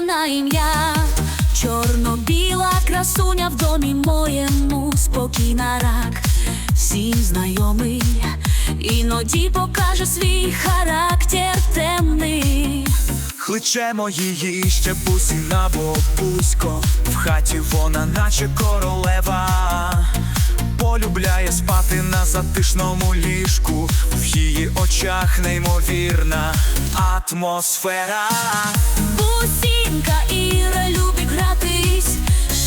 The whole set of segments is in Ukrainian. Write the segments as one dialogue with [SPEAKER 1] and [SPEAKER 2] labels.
[SPEAKER 1] на ім'я, чорно-біла красуня в домі моєму, спокійна рак, всім знайомий, іноді покаже свій характер темний.
[SPEAKER 2] Кличемо її ще бусіна бабусько В хаті вона наче королева. Полюбляє спати на затишному ліжку. В її очах неймовірна атмосфера
[SPEAKER 1] Бусінка Іра любить гратись,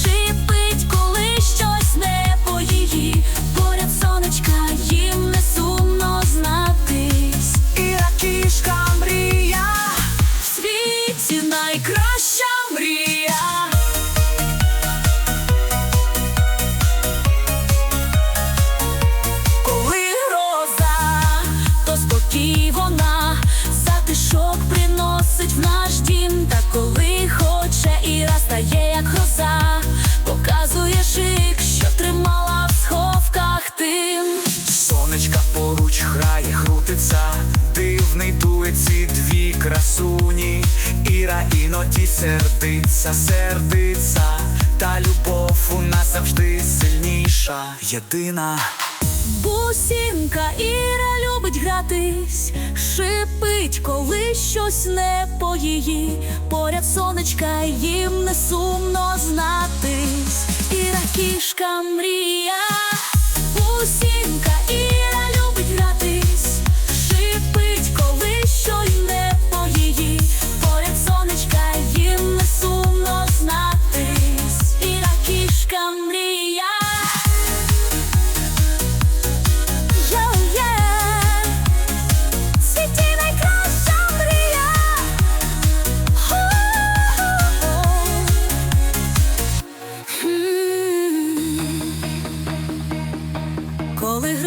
[SPEAKER 1] шипить, коли щось не по її. Поряд сонечка їм не сумно знатись.
[SPEAKER 2] Іра кішка мрія
[SPEAKER 1] В світі найкраща мрія.
[SPEAKER 2] Іноді сердиться, сердиться Та любов у нас завжди сильніша Єдина
[SPEAKER 1] Бусінка Іра любить гратись, шипить, коли щось не по її. Поряд сонечка їм не сумно знатись. Іра кішка мрія,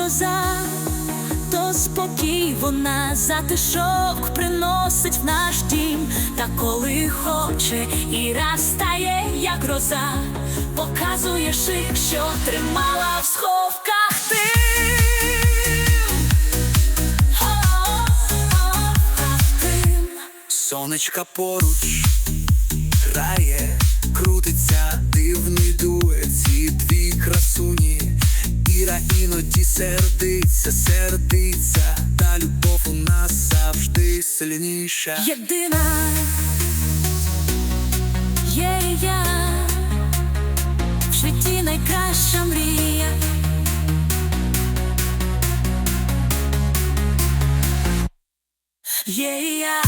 [SPEAKER 1] гроза, то спокій вона затишок приносить в наш дім. Та коли хоче і раз стає, як гроза, показує шик, що тримала в сховках ти.
[SPEAKER 2] Сонечка поруч іноді сердиться, сердиться Та любов у нас завжди сильніша.
[SPEAKER 1] Єдина є я. В житті найкраща мрія. Є я